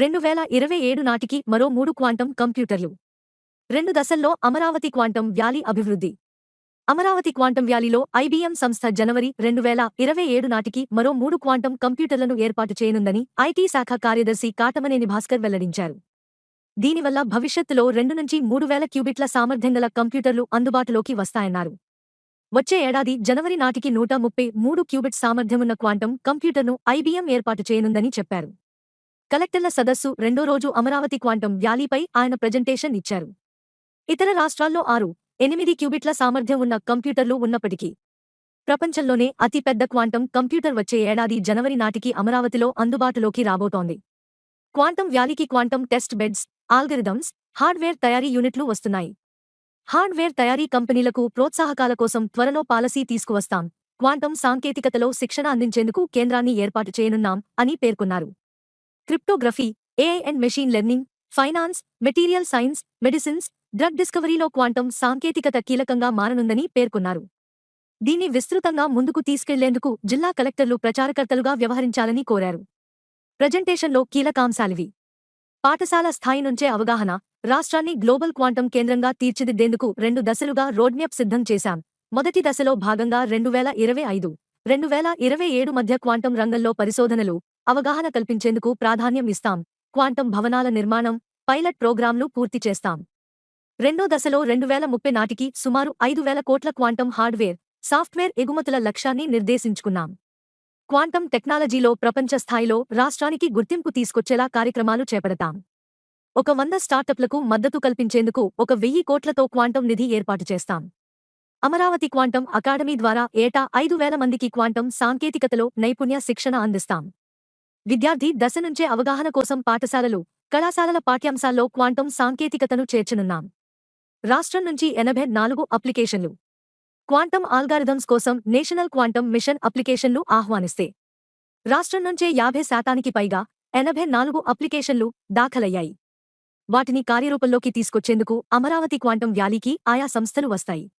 రెండు వేల ఇరవై ఏడు నాటికి మరో మూడు క్వాంటం కంప్యూటర్లు. రెండు దశల్లో అమరావతి క్వాంటం వ్యాలీ అభివృద్ధి. అమరావతి క్వాంటం వ్యాలీలో ఐబీఎం సంస్థ జనవరి రెండు వేల ఇరవై ఏడు నాటికి మరో మూడు క్వాంటం కంప్యూటర్లను ఏర్పాటు చేయనుందని ఐటీ శాఖ కార్యదర్శి కాటమనేని భాస్కర్ వెల్లడించారు. దీనివల్ల భవిష్యత్తులో రెండు నుంచి మూడు వేల క్యూబిట్ల సామర్థ్యం గల కంప్యూటర్లు అందుబాటులోకి వస్తాయన్నారు. వచ్చే ఏడాది జనవరి నాటికి నూట ముప్పై మూడు క్యూబిట్ సామర్థ్యమున్న క్వాంటం కంప్యూటర్ను ఐబీఎం ఏర్పాటు చేయనుందని చెప్పారు. కలెక్టర్ల సదస్సు రెండో రోజు అమరావతి క్వాంటం వ్యాలీపై ఆయన ప్రజెంటేషన్ ఇచ్చారు. ఇతర రాష్ట్రాల్లో ఆరు ఎనిమిది క్యూబిట్ల సామర్థ్యం ఉన్న కంప్యూటర్లు ఉన్నప్పటికీ ప్రపంచంలోనే అతిపెద్ద క్వాంటం కంప్యూటర్ వచ్చే ఏడాది జనవరి నాటికి అమరావతిలో అందుబాటులోకి రాబోతోంది. Quantum వ్యాలీకి quantum test beds algorithms hardware తయారీ యూనిట్లు వస్తున్నాయి. హార్డ్వేర్ తయారీ కంపెనీలకు ప్రోత్సాహకాల కోసం త్వరలో పాలసీ తీసుకువస్తాం. క్వాంటం సాంకేతికతలో శిక్షణ అందించేందుకు కేంద్రాన్ని ఏర్పాటు చేయనున్నాం అని పేర్కొన్నారు. Cryptography AI and machine learning finance material science medicines drug డిస్కవరీలో quantum సాంకేతికత కీలకంగా మారనుందని పేర్కొన్నారు. దీన్ని విస్తృతంగా ముందుకు తీసుకెళ్ళేందుకు జిల్లా కలెక్టర్లు ప్రచారకర్తలుగా వ్యవహరించాలని కోరారు. ప్రజెంటేషన్లో కీలకాంశాలివి. పాఠశాల స్థాయి నుంచే అవగాహన రాష్ట్రాన్ని గ్లోబల్ క్వాంటం కేంద్రంగా తీర్చిదిద్దేందుకు రెండు దశలుగా రోడ్మ్యాప్ సిద్ధం చేశాం. మొదటి దశలో భాగంగా రెండు వేల ఇరవై ఐదు రెండు వేల ఇరవై ఏడు మధ్య క్వాంటం రంగంలో పరిశోధనలు అవగాహన కల్పించేందుకు ప్రాధాన్యం ఇస్తాం. క్వాంటం భవనాల నిర్మాణం పైలట్ ప్రోగ్రాంలు పూర్తి చేస్తాం. రెండో దశలో రెండు వేల ముప్పై నాటికి సుమారు ఐదు వేల కోట్ల క్వాంటం హార్డ్వేర్ సాఫ్ట్వేర్ ఎగుమతుల లక్ష్యాన్ని నిర్దేశించుకున్నాం. క్వాంటం టెక్నాలజీలో ప్రపంచ స్థాయిలో రాష్ట్రానికి గుర్తింపు తీసుకొచ్చేలా కార్యక్రమాలు చేపడతాం. ఒక వంద స్టార్టప్లకు మద్దతు కల్పించేందుకు ఒక వెయ్యి కోట్లతో క్వాంటం నిధి ఏర్పాటు చేస్తాం. అమరావతి క్వాంటం అకాడమీ ద్వారా ఏటా ఐదు వేల మందికి క్వాంటం సాంకేతికతలో నైపుణ్య శిక్షణ అందిస్తాం. విద్యార్థి దశ నుంచే అవగాహన కోసం పాఠశాలలు కళాశాలల పాఠ్యాంశాల్లో క్వాంటం సాంకేతికతను చేర్చనున్నాం. రాష్ట్రం నుంచి ఎనభై నాలుగు అప్లికేషన్లు. క్వాంటం ఆల్గారిథమ్స్ కోసం నేషనల్ క్వాంటం మిషన్ అప్లికేషన్లు ఆహ్వానిస్తే. రాష్ట్రం నుంచే యాభై శాతానికి పైగా ఎనభై నాలుగు అప్లికేషన్లు దాఖలయ్యాయి. వాటిని కార్యరూపంలోకి తీసుకొచ్చేందుకు అమరావతి క్వాంటం వ్యాలీకి ఆయా సంస్థలు వస్తాయి.